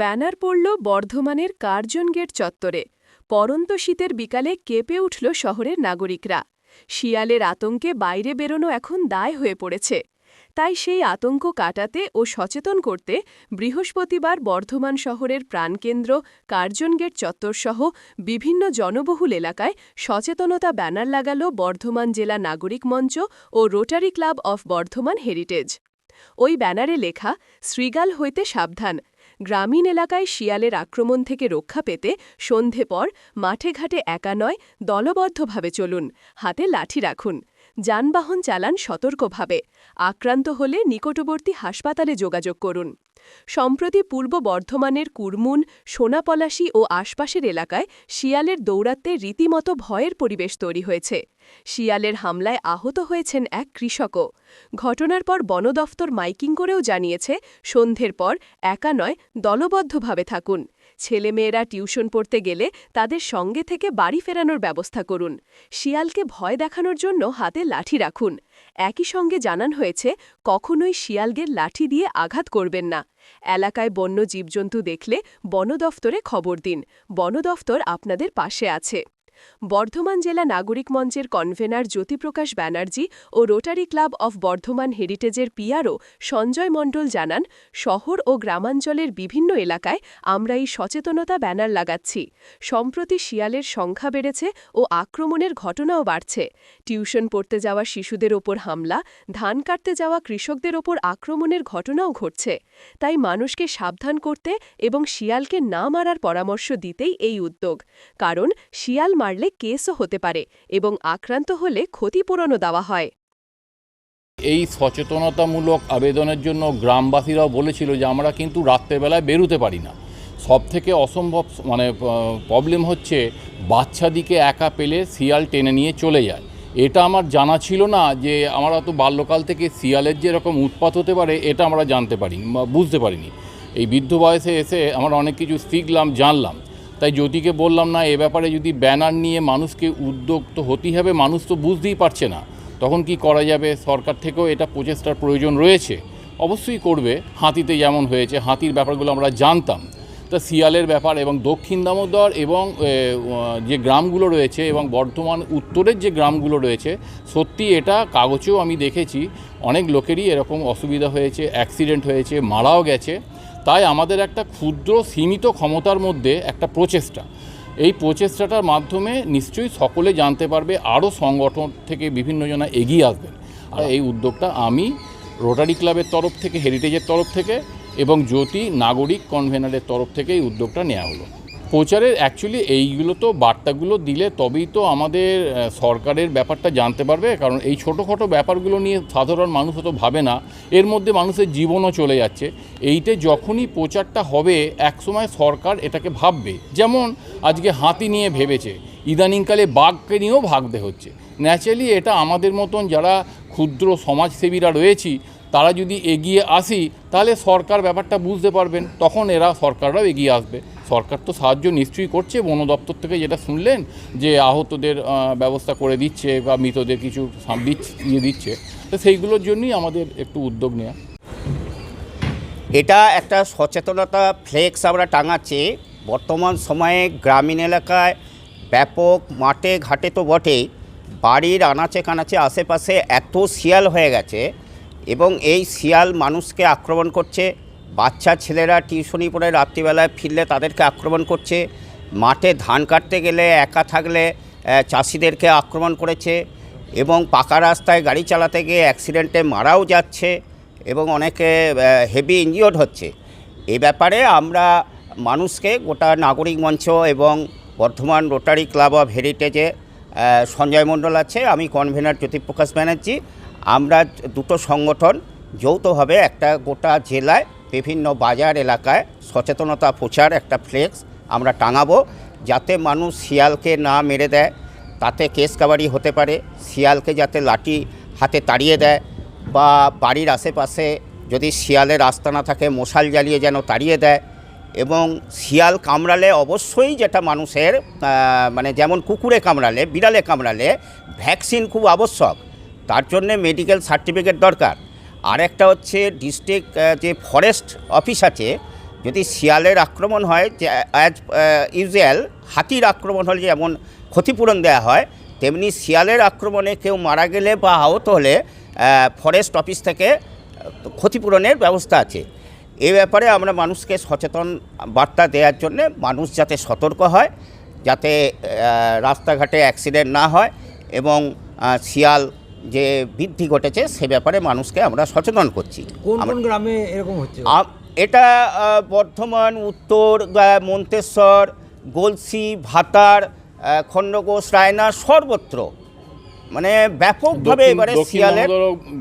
Banner পড়ল বর্ধমানের Curzon gate চত্বরে। পরন্ত শীতের বিকালে কেঁপে উঠল শহরের নাগরিকরা। শিয়ালের আতঙ্কে বাইরে বেরোনো এখন দায় হয়ে পড়েছে। তাই সেই আতঙ্ক কাটাতে ও সচেতন করতে বৃহস্পতিবার বর্ধমান শহরের প্রাণকেন্দ্র কার্জন গেট চত্বরসহ বিভিন্ন জনবহুল এলাকায় সচেতনতা ব্যানার লাগাল বর্ধমান জেলা নাগরিক মঞ্চ ও Rotary club of Bardhaman heritage. ওই ব্যানারে লেখা, শ্রীগাল হইতে সাবধান গ্রামীণ এলাকায় শিয়ালের আক্রমণ থেকে রক্ষা পেতে সন্ধে পর মাঠে ঘাটে একা নয়, দলবদ্ধভাবে চলুন, হাতে লাঠি রাখুন। যানবাহন চালান সতর্কভাবে। আক্রান্ত হলে নিকটবর্তী হাসপাতালে যোগাযোগ করুন। সম্প্রতি পূর্ব বর্ধমানের কুরমুন, সোনাপলাশী ও আশপাশের এলাকায় শিয়ালের দৌরাত্মে রীতিমতো ভয়ের পরিবেশ তৈরি হয়েছে। শিয়ালের হামলায় আহত হয়েছেন এক কৃষকও। ঘটনার পর বন দফতর মাইকিং করেও জানিয়েছে, সন্ধ্যের পর একা নয়, দলবদ্ধভাবে থাকুন। ছেলেমেয়েরা টিউশন পড়তে গেলে তাদের সঙ্গে থেকে বাড়ি ফেরানোর ব্যবস্থা করুন। শিয়ালকে ভয় দেখানোর জন্য হাতে লাঠি রাখুন। একই সঙ্গে জানান হয়েছে, কখনোই শিয়ালগের লাঠি দিয়ে আঘাত করবেন না। এলাকায় বন্য জীবজন্তু দেখলে বন দফতরে খবর দিন। বন দফতর আপনাদের পাশে আছে। বর্ধমান জেলা নাগরিক মঞ্চের কনভেনার জ্যোতিপ্রকাশ ব্যানার্জি ও রোটারি ক্লাব অফ বর্ধমান হেরিটেজের পিআরও সঞ্জয় মণ্ডল জানান, শহর ও গ্রামাঞ্চলের বিভিন্ন এলাকায় আমরা এই সচেতনতা ব্যানার লাগাচ্ছি। সম্প্রতি শিয়ালের সংখ্যা বেড়েছে ও আক্রমণের ঘটনাও বাড়ছে। টিউশন পড়তে যাওয়া শিশুদের ওপর হামলা, ধান কাটতে যাওয়া কৃষকদের ওপর আক্রমণের ঘটনাও ঘটছে। তাই মানুষকে সাবধান করতে এবং শিয়ালকে না মারার পরামর্শ দিতেই এই উদ্যোগ। কারণ, শিয়াল মারলে কেসও হতে পারে এবং আক্রান্ত হলে ক্ষতিপূরণও দেওয়া হয়। এই সচেতনতামূলক আবেদনের জন্য গ্রামবাসীরাও বলেছিল যে আমরা কিন্তু রাত্রেবেলায় বেরোতে পারি না। সব থেকে অসম্ভব মানে প্রবলেম হচ্ছে বাচ্চাদিকে একা পেলে শিয়াল টেনে নিয়ে চলে যায়। এটা আমার জানা ছিল না যে আমরা তো বাল্যকাল থেকে শিয়ালের যে এরকম উৎপাত হতে পারে এটা আমরা জানতে পারি বুঝতে পারিনি। এই বৃদ্ধ বয়সে এসে আমরা অনেক কিছু শিখলাম, জানলাম। তাই জ্যোতিকে বললাম না, এ ব্যাপারে যদি ব্যানার নিয়ে মানুষকে উদ্যোগ তো হতেই হবে, মানুষ তো বুঝতেই পারছে না। তখন কি করা যাবে? সরকার থেকেও এটা প্রচেষ্টার প্রয়োজন রয়েছে। অবশ্যই করবে। হাতিতে যেমন হয়েছে, হাতির ব্যাপারগুলো আমরা জানতাম। তা শিয়ালের ব্যাপার এবং দক্ষিণ দামোদর এবং যে গ্রামগুলো রয়েছে এবং বর্ধমান উত্তরের যে গ্রামগুলো রয়েছে, সত্যি এটা কাগজেও আমি দেখেছি। অনেক লোকেরই এরকম অসুবিধা হয়েছে, অ্যাক্সিডেন্ট হয়েছে, মারাও গেছে। তাই আমাদের একটা ক্ষুদ্র, সীমিত ক্ষমতার মধ্যে একটা প্রচেষ্টা। এই প্রচেষ্টাটার মাধ্যমে নিশ্চয়ই সকলে জানতে পারবে, আরও সংগঠন থেকে বিভিন্ন জনা এগিয়ে আসবেন। আর এই উদ্যোগটা আমি রোটারি ক্লাবের তরফ থেকে হেরিটেজের তরফ থেকে এবং জ্যোতি নাগরিক কনভেনারের তরফ থেকে এই উদ্যোগটা নেওয়া হলো। প্রচারের অ্যাকচুয়ালি এইগুলো তো বার্তাগুলো দিলে তবেই তো আমাদের সরকারের ব্যাপারটা জানতে পারবে। কারণ এই ছোটোখাটো ব্যাপারগুলো নিয়ে সাধারণ মানুষ হয়তো ভাবে না। এর মধ্যে মানুষের জীবনও চলে যাচ্ছে। এইতে যখনই প্রচারটা হবে, একসময় সরকার এটাকে ভাববে। যেমন আজকে হাতি নিয়ে ভেবেছে, ইদানিংকালে বাঘকে নিয়েও ভাবতে হচ্ছে। ন্যাচারালি এটা আমাদের মতন যারা ক্ষুদ্র সমাজসেবীরা রয়েছি তারা যদি এগিয়ে আসি, তাহলে সরকার ব্যাপারটা বুঝতে পারবেন। তখন এরা, সরকাররাও এগিয়ে আসবে। সরকার তো সাহায্য নিশ্চয়ই করছে বন দপ্তর থেকে যেটা শুনলেন যে আহতদের ব্যবস্থা করে দিচ্ছে বা মৃতদের কিছু ইয়ে দিচ্ছে, তো সেইগুলোর জন্যই আমাদের একটু উদ্যোগ নেওয়া এটা একটা সচেতনতা ফ্লেক্স আমরা টাঙাচ্ছি। বর্তমান সময়ে গ্রামীণ এলাকায় ব্যাপক মাঠে ঘাটে তো বটেই। বাড়ির আনাচে কানাচে আশেপাশে এত শিয়াল হয়ে গেছে এবং এই শিয়াল মানুষকে আক্রমণ করছে। বাচ্চা ছেলেরা টিউশনি পড়ে রাত্রিবেলায় ফিরলে তাদেরকে আক্রমণ করছে। মাঠে ধান কাটতে গেলে একা থাকলে চাষিদেরকে আক্রমণ করেছে এবং পাকা রাস্তায় গাড়ি চালাতে গিয়ে অ্যাক্সিডেন্টে মারাও যাচ্ছে এবং অনেকে হেভি ইনজিওর্ড হচ্ছে। এ ব্যাপারে আমরা মানুষকে গোটা নাগরিক মঞ্চ এবং বর্ধমান রোটারি ক্লাব অফ হেরিটেজে সঞ্জয় মণ্ডল আছে। আমি কনভেনার জ্যোতিপ্রকাশ ব্যানার্জি। আমরা দুটো সংগঠন যৌথভাবে একটা গোটা জেলায় বিভিন্ন বাজার এলাকায় সচেতনতা প্রচার, একটা ফ্লেক্স আমরা টাঙাবো যাতে মানুষ শিয়ালকে না মেরে দেয়, তাতে কেস কাবারি হতে পারে, শিয়ালকে যাতে লাঠি হাতে তাড়িয়ে দেয় বা বাড়ির আশেপাশে যদি শিয়ালের রাস্তা না থাকে, মশাল জ্বালিয়ে যেন তাড়িয়ে দেয় এবং শিয়াল কামড়ালে অবশ্যই যেটা মানুষের মানে যেমন কুকুরে কামড়ালে, বিড়ালে কামড়ালে ভ্যাকসিন খুব আবশ্যক। তার জন্যে মেডিকেল সার্টিফিকেট দরকার। আর একটা হচ্ছে ডিস্ট্রিক্ট যে ফরেস্ট অফিস আছে, যদি শিয়ালের আক্রমণ হয়, যে অ্যাজ ইউজুয়াল হাতির আক্রমণ হলে যেমন ক্ষতিপূরণ দেওয়া হয়, তেমনি শিয়ালের আক্রমণে কেউ মারা গেলে বা আহত হলে ফরেস্ট অফিস থেকে ক্ষতিপূরণের ব্যবস্থা আছে। এ ব্যাপারে আমরা মানুষকে সচেতন বার্তা দেওয়ার জন্য মানুষ যাতে সতর্ক হয়, যাতে রাস্তাঘাটে অ্যাক্সিডেন্ট না হয় এবং শিয়াল যে বৃদ্ধি ঘটেছে সে ব্যাপারে মানুষকে আমরা সচেতন করছি। কোন গ্রামে এরকম হচ্ছে? এটা বর্ধমান উত্তর মন্তেশ্বর গলসি ভাতার আহ, খণ্ডঘোষ রায়না সর্বত্র। মানে ব্যাপকভাবে এবারে শিয়ালের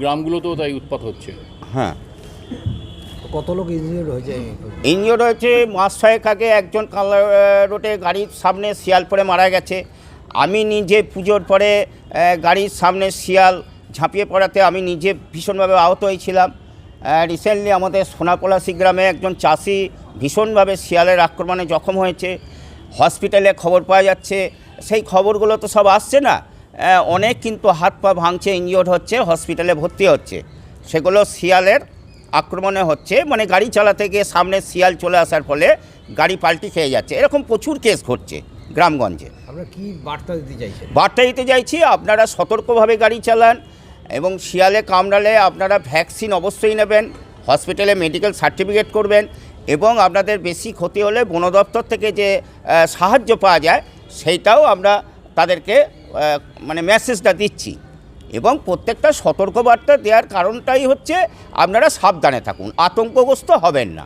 গ্রামগুলোতেও তাই উৎপাত হচ্ছে। হ্যাঁ। কত লোক ইনজিওর্ড হয়েছে? ইঞ্জিওর হয়েছে মাস ছয়েক আগে একজন কালা রোডে গাড়ির সামনে শিয়াল পড়ে মারা গেছে। আমি নিজে পুজোর পরে গাড়ির সামনে শিয়াল ঝাঁপিয়ে পড়াতে আমি নিজে ভীষণভাবে আহত হয়েছিলাম। রিসেন্টলি আমাদের সোনাপলাশি গ্রামে একজন চাষি ভীষণভাবে শিয়ালের আক্রমণে জখম হয়েছে। হসপিটালে খবর পাওয়া যাচ্ছে, সেই খবরগুলো তো সব আসছে না। অনেক কিন্তু হাত পা ভাঙছে ইঞ্জিওর হচ্ছে, হসপিটালে ভর্তি হচ্ছে। সেগুলো শিয়ালের আক্রমণে হচ্ছে মানে গাড়ি চালাতে গিয়ে সামনে শিয়াল চলে আসার ফলে গাড়ি পাল্টি খেয়ে যাচ্ছে। এরকম প্রচুর কেস ঘটছে। গ্রামগঞ্জে। আমরা কি বার্তা দিতে চাইছি বার্তা দিতে চাইছি আপনারা সতর্কভাবে গাড়ি চালান এবং শিয়ালে কামড়ালে আপনারা ভ্যাকসিন অবশ্যই নেবেন হসপিটালে মেডিকেল সার্টিফিকেট করবেন এবং আপনাদের বেশি ক্ষতি হলে বন দপ্তর থেকে যে সাহায্য পাওয়া যায় সেইটাও আমরা তাদেরকে মানে মেসেজটা দিচ্ছি। এবং প্রত্যেকটা সতর্কবার্তা দেওয়ার কারণটাই হচ্ছে আপনারা সাবধানে থাকুন আতঙ্কগ্রস্ত হবেন না।